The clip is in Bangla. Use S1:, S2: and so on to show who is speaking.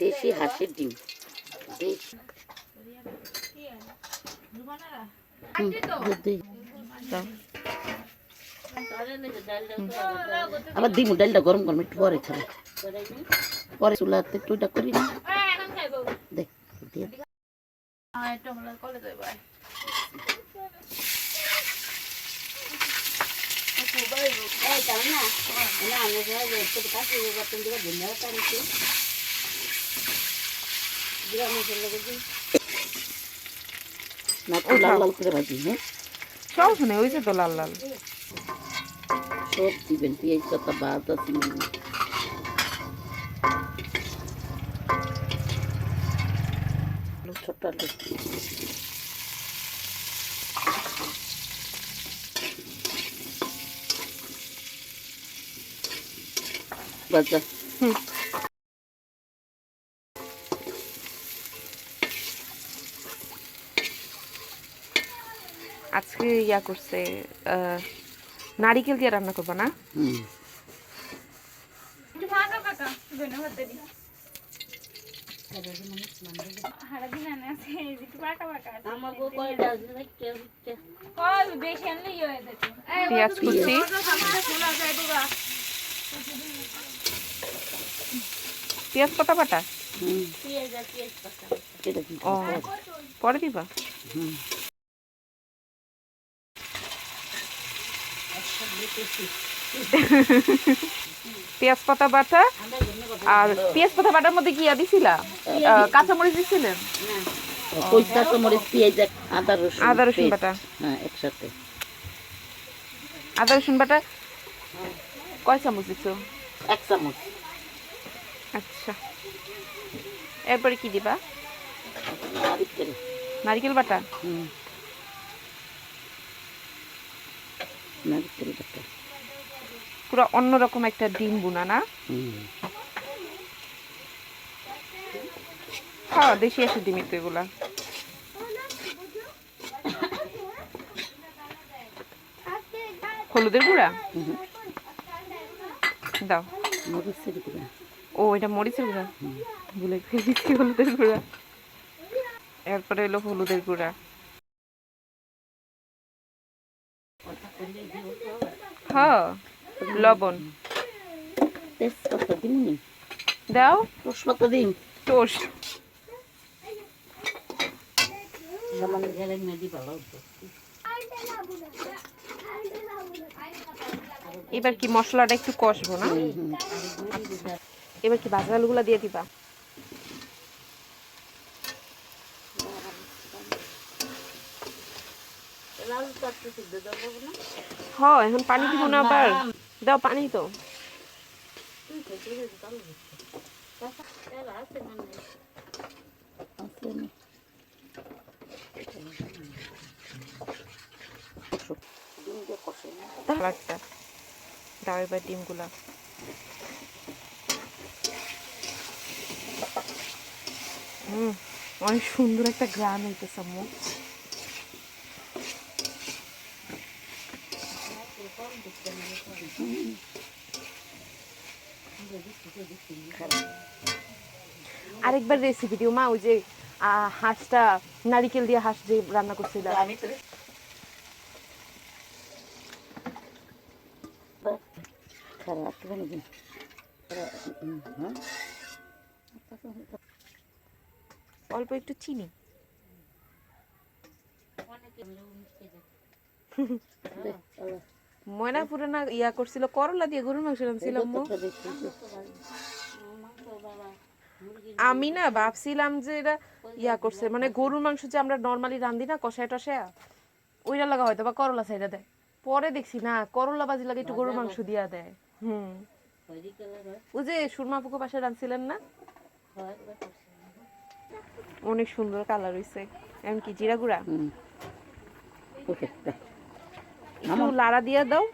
S1: দেশি হাঁসের ডিম দেশি। আবার দিমু ডালটা গরম গরম একটু পরে খাবে পরে চুলাতে একটু করি না দেখ দিয়ে দে। না তো লাল লাল করে ভাজি হ্যাঁ
S2: সমস্যা নেই ওই যে তো লাল লাল
S1: সব দিবেন পেঁয়াজ পাতা বাদ আছে ছোট্ট আলু বাজা
S2: হুম। আজকে ইয়া করছে নারিকেল দিয়ে রান্না করবা না?
S1: কয়টা
S2: পেঁয়াজ কুচি। পেঁয়াজ পাতা ও পরে দিবা?
S1: হুম।
S2: পেঁয়াজ পাতা বাটা আর পেঁয়াজ পাতা বাটার মধ্যে কি দিছিলা? কাঁচামরিচ দিছিলেন
S1: ওই পেঁয়াজ আদা রসুন
S2: আদা রসুন বাটা।
S1: হ্যাঁ একসাথে।
S2: আদা রসুন বাটা? কয় চামচ দিছো?
S1: এক চামচ।
S2: আচ্ছা। এরপরে কি দিবা?
S1: নারিকেল।
S2: নারকেল বাটা?
S1: হুম। নারিকেল বাটা
S2: পুরো অন্যরকম একটা ডিম বুনা না? হ্যাঁ দেশি আছে ডিমের তো এগুলা। হলুদের গুঁড়া? দাও।
S1: মরিচের গুঁড়া।
S2: ও এটা মরিচের গুঁড়া? ভুলে ফেলেছি হলুদের গুঁড়া। এরপরে এলো হলুদের গুঁড়া। লবণ।
S1: তেজপাতা
S2: দাও।
S1: ভালো
S2: এবার কি মশলাটা একটু কষবো না? এবার কি ভাজা আলুগুলা দিয়ে দিবা? হ্যাঁ এখন পানি দিব না আবার। দাও পানি তো।
S1: ডিম দিয়ে কষে
S2: দাও এবার ডিমগুলা। হুম অনেক সুন্দর একটা গ্রাম হইতেছে আম্মু। আরেকবার রেসিপি দিও মা ওই যে হাঁসটা নারিকেল দিয়ে হাঁস যে রান্না করছিল।
S1: আমি তো খারাপ
S2: অল্প একটু চিনি। ময়না পুরানা ইয়া করছিল করলা দিয়ে গরুর মাংস আম্মু আমি না ভাবছিলাম যে এটা ইয়া করছে মানে গরুর মাংস যে আমরা নর্মালি রান্ধি না কষায় টষায় ওইটা লাগা হয়তো বা করলা সাইডা দেয়। পরে দেখছি না করলা বাজি লাগে একটু গরুর মাংস দিয়া দেয়। হুম। ওই যে সুরমা পুকুর পাশে রাঁধছিলেন না? অনেক সুন্দর কালার হইছে। এমন কি জিরা গুঁড়া? একটু লাড়া দিয়ে দাও।